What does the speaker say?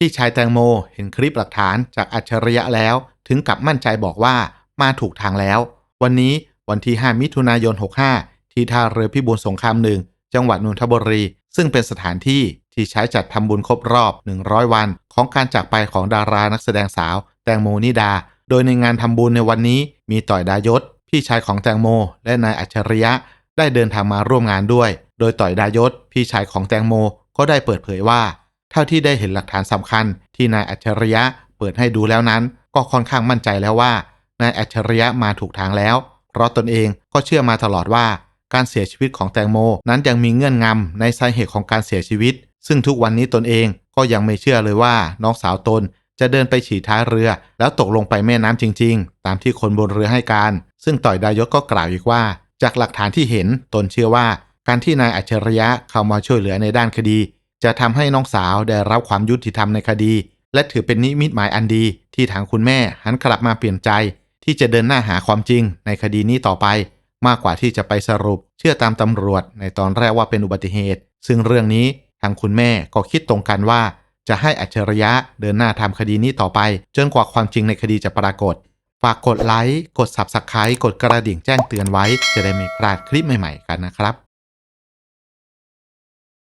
พี่ชายแตงโมเห็นคลิปหลักฐานจากอัจฉริยะแล้ว ถึงกับมั่นใจบอกว่ามาถูกทางแล้ว วันนี้วันที่ 5 มิถุนายน 65 ที่ท่าเรือพิบูลสงครามหนึ่งจังหวัดนนทบุรี ซึ่งเป็นสถานที่ที่ใช้จัดทำบุญครบรอบ 100 วัน ของการจากไปของดารานักแสดงสาว แตงโมนิดา โดยในงานทำบุญในวันนี้ มีต่อยดายศ พี่ชายของแตงโม และนายอัจฉริยะ ได้เดินทางมาร่วมงานด้วย โดยต่อยดายศ พี่ชายของแตงโมก็ได้เปิดเผยว่า เท่าที่ได้เห็นหลักฐานสำคัญที่นายอัจฉริยะเปิดให้ดูแล้วนั้น ก็ค่อนข้างมั่นใจแล้วว่านายอัจฉริยะมาถูกทางแล้ว เพราะตนเองก็เชื่อมาตลอดว่า การเสียชีวิตของแตงโม นั้นยังมีเงื่อนงำในสาเหตุของการเสียชีวิต ซึ่งทุกวันนี้ตนเองก็ยังไม่เชื่อเลยว่าน้องสาวตนจะเดินไปฉี่ท้ายเรือ แล้วตกลงไปแม่น้ำจริง ๆ ตามที่คนบนเรือให้การ ซึ่งต่อยดายศก็กล่าวอีกว่า จากหลักฐานที่เห็นตนเชื่อว่า การที่นายอัจฉริยะเข้ามาช่วยเหลือในด้านคดี จะทำให้น้องสาวได้รับความยุติธรรมในคดี และถือเป็นนิมิตหมายอันดีที่ทางคุณแม่หันกลับมาเปลี่ยนใจ ที่จะเดินหน้าหาความจริงในคดีนี้ต่อไป มากกว่าที่จะไปสรุป เชื่อตามตำรวจในตอนแรกว่าเป็นอุบัติเหตุ ซึ่งเรื่องนี้ทางคุณแม่ก็คิดตรงกันว่า จะให้อัจฉริยะเดินหน้าทำคดีนี้ต่อไปจนกว่าความจริงในคดีจะปรากฏฝากกดไลค์กด Subscribe กดกระดิ่งแจ้งเตือนไว้ จะได้ไม่พลาดคลิปใหม่ๆกันนะครับ